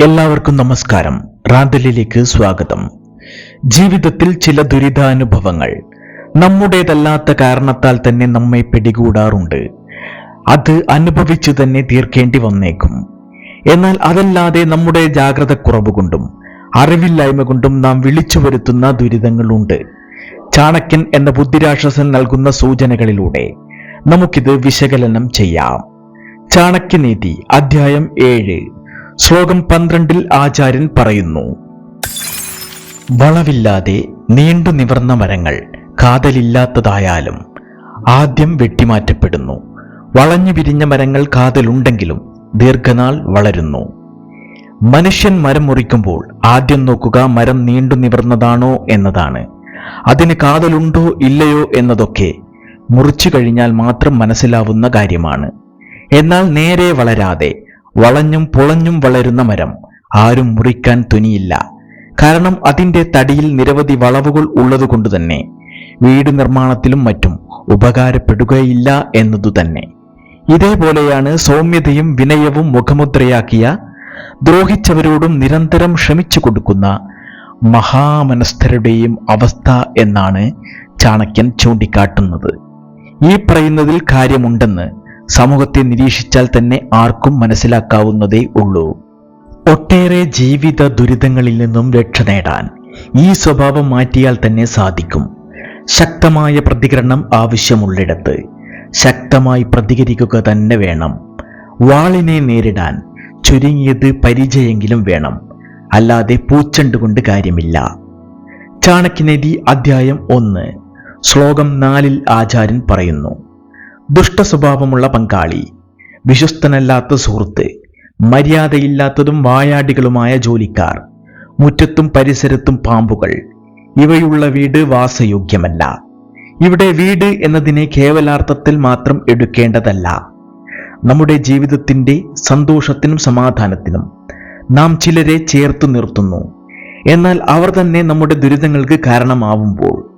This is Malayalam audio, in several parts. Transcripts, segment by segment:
എല്ലാവർക്കും നമസ്കാരം. റാന്തലിലേക്ക് സ്വാഗതം. ജീവിതത്തിൽ ചില ദുരിതാനുഭവങ്ങൾ. നമ്മുടേതല്ലാത്ത കാരണത്താൽ തന്നെ നമ്മെ പിടികൂടാറുണ്ട്. അത് അനുഭവിച്ചു തന്നെ തീർക്കേണ്ടി വന്നേക്കും. എന്നാൽ അതല്ലാതെ നമ്മുടെ ജാഗ്രത കുറവ് കൊണ്ടും അറിവില്ലായ്മ കൊണ്ടും നാം വിളിച്ചു വരുത്തുന്ന ദുരിതങ്ങളുണ്ട്. ചാണക്യൻ എന്ന ബുദ്ധിരാക്ഷസൻ നൽകുന്ന സൂചനകളിലൂടെ നമുക്കിത് വിശകലനം ചെയ്യാം. ചാണക്യനീതി അധ്യായം ഏഴ്. ശ്ലോകം പന്ത്രണ്ടിൽ ആചാര്യൻ പറയുന്നു വളവില്ലാതെ നീണ്ടു നിവർന്ന മരങ്ങൾ കാതലില്ലാത്തതായാലും ആദ്യം വെട്ടിമാറ്റപ്പെടുന്നു. വളഞ്ഞു വിരിഞ്ഞ മരങ്ങൾ കാതലുണ്ടെങ്കിലും ദീർഘനാൾ വളരുന്നു. മനുഷ്യൻ മരം മുറിക്കുമ്പോൾ ആദ്യം നോക്കുക മരം നീണ്ടു നിവർന്നതാണോ എന്നതാണ്. അതിന് കാതലുണ്ടോ ഇല്ലയോ എന്നതൊക്കെ മുറിച്ചു കഴിഞ്ഞാൽ മാത്രം മനസ്സിലാവുന്ന കാര്യമാണ്. എന്നാൽ നേരെ വളരാതെ വളഞ്ഞും പുളഞ്ഞും വളരുന്ന മരം. ആരും മുറിക്കാൻ തുനിയില്ല. കാരണം അതിന്റെ തടിയിൽ നിരവധി വളവുകൾ ഉള്ളതുകൊണ്ട് തന്നെ. വീട് നിർമ്മാണത്തിലും മറ്റും ഉപകാരപ്പെടുകയില്ല എന്നതുതന്നെ ഇതേപോലെയാണ് സൗമ്യതയും വിനയവും മുഖമുദ്രയാക്കിയ ദ്രോഹിച്ചവരോടും നിരന്തരം ക്ഷമിച്ചു കൊടുക്കുന്ന മഹാമനസ്ഥരുടെയും അവസ്ഥ എന്നാണ് ചാണക്യൻ ചൂണ്ടിക്കാട്ടുന്നത്. ഈ പറയുന്നതിൽ കാര്യമുണ്ടെന്ന് സമൂഹത്തെ നിരീക്ഷിച്ചാൽ തന്നെ ആർക്കും മനസ്സിലാക്കാവുന്നതേ ഉള്ളൂ. ഒട്ടേറെ ജീവിത ദുരിതങ്ങളിൽ നിന്നും രക്ഷ നേടാൻ ഈ സ്വഭാവം മാറ്റിയാൽ തന്നെ സാധിക്കും. ശക്തമായ പ്രതികരണം ആവശ്യമുള്ളിടത്ത് ശക്തമായി പ്രതികരിക്കുക തന്നെ വേണം. വാളിനെ നേരിടാൻ ചുരുങ്ങിയത് പരിചയെങ്കിലും വേണം. അല്ലാതെ പൂച്ചണ്ടുകൊണ്ട് കാര്യമില്ല. ചാണക്യനീതി അധ്യായം ഒന്ന്. ശ്ലോകം നാലിൽ ആചാര്യൻ പറയുന്നു. ദുഷ്ടസ്വഭാവമുള്ള പങ്കാളി വിശ്വസ്തനല്ലാത്ത സുഹൃത്ത് മര്യാദയില്ലാത്തതും വായാടികളുമായ ജോലിക്കാർ മുറ്റത്തും പരിസരത്തും പാമ്പുകൾ ഇവയുള്ള വീട് വാസയോഗ്യമല്ല. ഇവിടെ വീട് എന്നതിനെ കേവലാർത്ഥത്തിൽ മാത്രം എടുക്കേണ്ടതല്ല. നമ്മുടെ ജീവിതത്തിന്റെ സന്തോഷത്തിനും സമാധാനത്തിനും നാം ചിലരെ ചേർത്തു നിർത്തുന്നു. എന്നാൽ അവർ തന്നെ നമ്മുടെ ദുരിതങ്ങൾക്ക് കാരണമാവുമ്പോൾ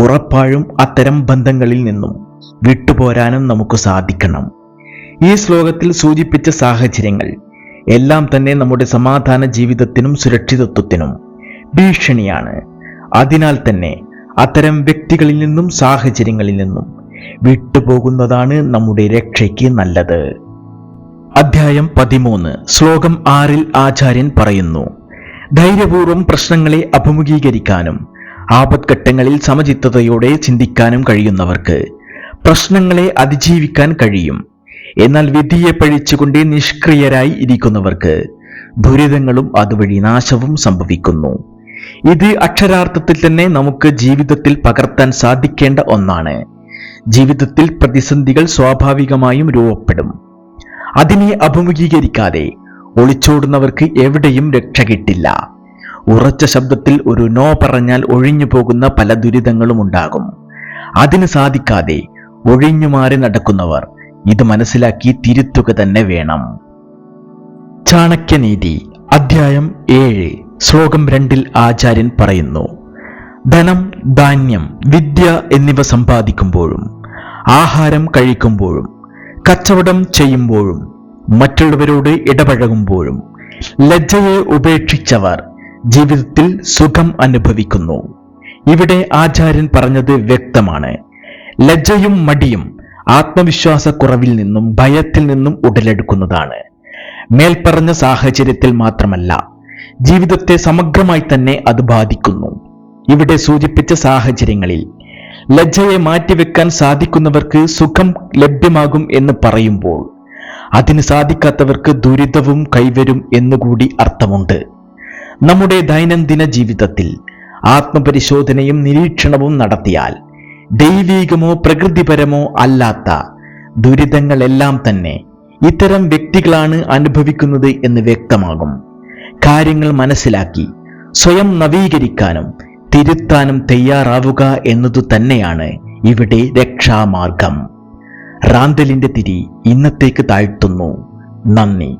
ഉറപ്പായും അത്തരം ബന്ധങ്ങളിൽ നിന്നും വിട്ടുപോരാനും നമുക്ക് സാധിക്കണം. ഈ ശ്ലോകത്തിൽ സൂചിപ്പിച്ച സാഹചര്യങ്ങൾ എല്ലാം തന്നെ നമ്മുടെ സമാധാന ജീവിതത്തിനും സുരക്ഷിതത്വത്തിനും ഭീഷണിയാണ്. അതിനാൽ തന്നെ അത്തരം വ്യക്തികളിൽ നിന്നും സാഹചര്യങ്ങളിൽ നിന്നും വിട്ടുപോകുന്നതാണ് നമ്മുടെ രക്ഷയ്ക്ക് നല്ലത്. അധ്യായം പതിമൂന്ന്. ശ്ലോകം ആറിൽ ആചാര്യൻ പറയുന്നു ധൈര്യപൂർവം പ്രശ്നങ്ങളെ അഭിമുഖീകരിക്കാനും ആപത്ഘട്ടങ്ങളിൽ സമചിത്തതയോടെ ചിന്തിക്കാനും കഴിയുന്നവർക്ക് പ്രശ്നങ്ങളെ അതിജീവിക്കാൻ കഴിയും. എന്നാൽ വിധിയെ പഴിച്ചുകൊണ്ട് നിഷ്ക്രിയരായി ഇരിക്കുന്നവർക്ക് ദുരിതങ്ങളും അതുവഴി നാശവും സംഭവിക്കുന്നു. ഇത് അക്ഷരാർത്ഥത്തിൽ തന്നെ നമുക്ക് ജീവിതത്തിൽ പകർത്താൻ സാധിക്കേണ്ട ഒന്നാണ്. ജീവിതത്തിൽ പ്രതിസന്ധികൾ സ്വാഭാവികമായും രൂപപ്പെടും. അതിനെ അഭിമുഖീകരിക്കാതെ ഒളിച്ചോടുന്നവർക്ക് എവിടെയും രക്ഷ കിട്ടില്ല. ഉറച്ച ശബ്ദത്തിൽ ഒരു നോ പറഞ്ഞാൽ ഒഴിഞ്ഞു പോകുന്ന പല ദുരിതങ്ങളും ഉണ്ടാകും. അതിന് സാധിക്കാതെ ഒഴിഞ്ഞു മാറി നടക്കുന്നവർ ഇത് മനസ്സിലാക്കി തിരുത്തുക തന്നെ വേണം. ചാണക്യനീതി അധ്യായം ഏഴ് ശ്ലോകം രണ്ടിൽ ആചാര്യൻ പറയുന്നു ധനം ധാന്യം വിദ്യ എന്നിവ സമ്പാദിക്കുമ്പോഴും ആഹാരം കഴിക്കുമ്പോഴും കച്ചവടം ചെയ്യുമ്പോഴും മറ്റുള്ളവരോട് ഇടപഴകുമ്പോഴും ലജ്ജയെ ഉപേക്ഷിച്ചവർ ജീവിതത്തിൽ സുഖം അനുഭവിക്കുന്നു. ഇവിടെ ആചാര്യൻ പറഞ്ഞത് വ്യക്തമാണ്. ലജ്ജയും മടിയും ആത്മവിശ്വാസക്കുറവിൽ നിന്നും ഭയത്തിൽ നിന്നും ഉടലെടുക്കുന്നതാണ്. മേൽപ്പറഞ്ഞ സാഹചര്യത്തിൽ മാത്രമല്ല ജീവിതത്തെ സമഗ്രമായി തന്നെ അത് ബാധിക്കുന്നു. ഇവിടെ സൂചിപ്പിച്ച സാഹചര്യങ്ങളിൽ ലജ്ജയെ മാറ്റിവെക്കാൻ സാധിക്കുന്നവർക്ക് സുഖം ലഭ്യമാകും എന്ന് പറയുമ്പോൾ അതിന് സാധിക്കാത്തവർക്ക് ദുരിതവും കൈവരും എന്നുകൂടി അർത്ഥമുണ്ട്. നമ്മുടെ ദൈനംദിന ജീവിതത്തിൽ ആത്മപരിശോധനയും നിരീക്ഷണവും നടത്തിയാൽ ദൈവീകമോ പ്രകൃതിപരമോ അല്ലാത്ത ദുരിതങ്ങളെല്ലാം തന്നെ ഇത്തരം വ്യക്തികളാണ് അനുഭവിക്കുന്നത് എന്ന് വ്യക്തമാകും. കാര്യങ്ങൾ മനസ്സിലാക്കി സ്വയം നവീകരിക്കാനും തിരുത്താനും തയ്യാറാവുക എന്നതു തന്നെയാണ് ഇവിടെ രക്ഷാമാർഗം. റാന്തലിന്റെ തിരി ഇന്നത്തേക്ക് താഴ്ത്തുന്നു. നന്ദി.